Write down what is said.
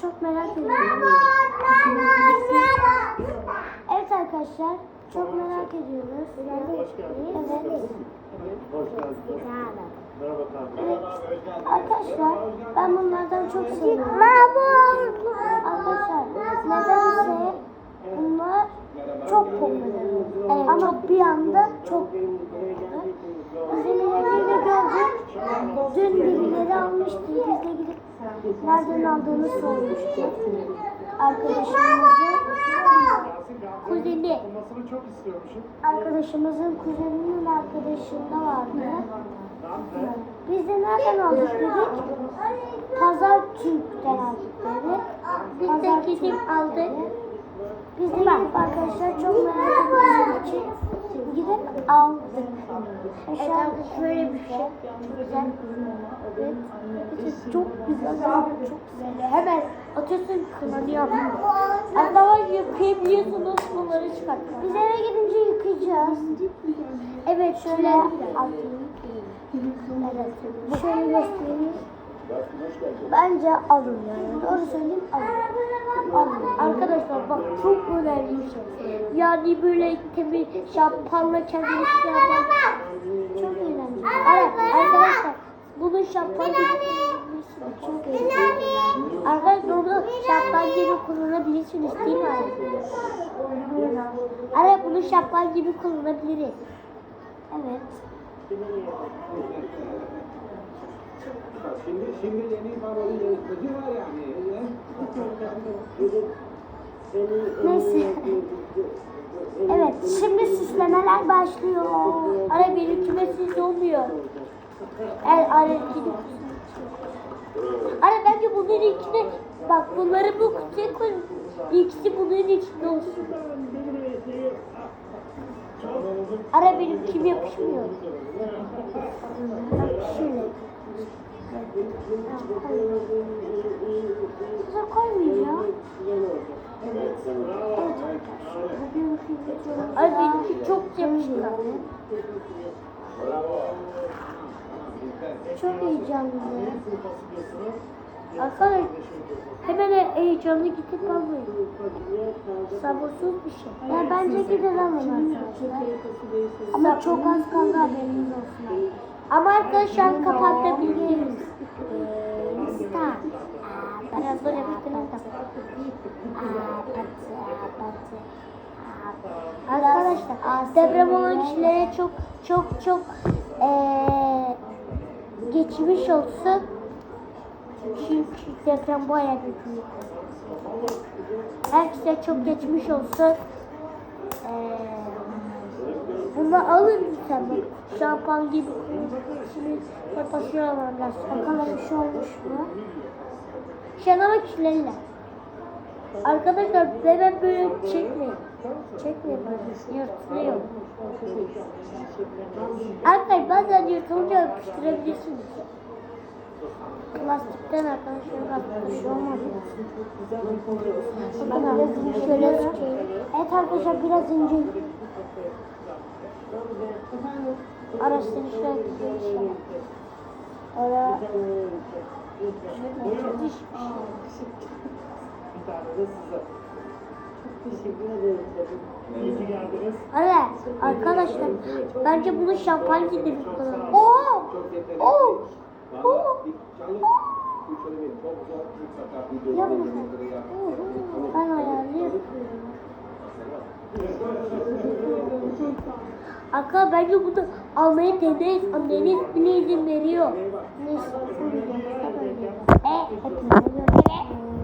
Çok merak ediyorum. Evet arkadaşlar. Çok merak ediyoruz. Evet. Evet. Arkadaşlar ben bunlardan çok seviyorum. Arkadaşlar nedense bunlar çok popüler. Evet, Ama bir anda çok popüler. Bizim ileriyle gördük. Dün birileri almıştı. Biz de nereden aldığını sormuştuk. Arkadaşımızın kuzeni. Arkadaşımızın kuzeninin arkadaşında vardı. Biz de nereden aldık dedik. Pazar Türk'ten aldık dedik. Biz de gidip aldık. Biz de gidip arkadaşlar çok merak aldık. Evet, şöyle bir şey. Güzel. Evet. Evet, çok güzel. Çok güzel. Hemen atıyorsun kınanıyor. Hatta yıkayabiliyorsunuz bunları çıkartmak. Biz eve gidince yıkayacağız. Evet şöyle atayım. Evet. Şöyle göstereyim. Bence alın yani. Doğru söyleyeyim alın. Alın. Arkadaşlar bak çok önemli bir şey. Yani böyle temiz şampuanla kendini şey yapan. Çok önemli. Evet arkadaşlar bunu kullanabilirsiniz. Çok önemli. Arkadaşlar bunu şampuan gibi kullanabilirsiniz değil mi? Evet bunu şampuan gibi kullanabiliriz. Evet. Şimdi şimdi yeni babanın yarışmacı var yani. Neyse. Evet, şimdi süslemeler başlıyor. Ara benimkime süs olmuyor. Evet, ara ikini Ara bence bunların içine, bak bunları bu kutuya koy. İkisi bunların içinde olsun. Ara benimkim yapışmıyor. Bak Kıza koymayacağım. Evet Ay benimki çok yapıştı. Çok heyecanlı. Arkadaşlar hemen heyecanlı gidip almayın. Sabırsız bir şey. Ya bence gidelim arkadaşlar. Ama çok az kaldı haberiniz olsun. Ama arkadaşlar kapatabiliriz. Insta. Biraz böyle yapıştırın da. Arkadaşlar deprem olan kişilere çok çok çok eee geçmiş olsun. Çünkü deprem bayağı büyük. Herkese çok geçmiş olsun. Eee bunu alın lütfen bak. Gibi. Şimdi kapatıyorlar biraz. Bakalım bir şey olmuş mu? Şanama kişilerle. Arkadaşlar hemen böyle çekmeyin. Çekmeyin böyle. Yırtılıyor. Arkadaşlar bazen yırtılınca yapıştırabilirsiniz. Plastikten arkadaşlar bak bir şey olmadı ya. Bakın şöyle tutayım. Evet arkadaşlar biraz ince. Araştırışlar şey. Ara geldiniz. Evet arkadaşlar bence bunu şampuan gibi kullanalım. Oo! Oo! Oo! Yapma. Ben Arkadaşlar bence bunu almaya deneyiz. Anneniz bile izin veriyor. Neyse. E, hepinize.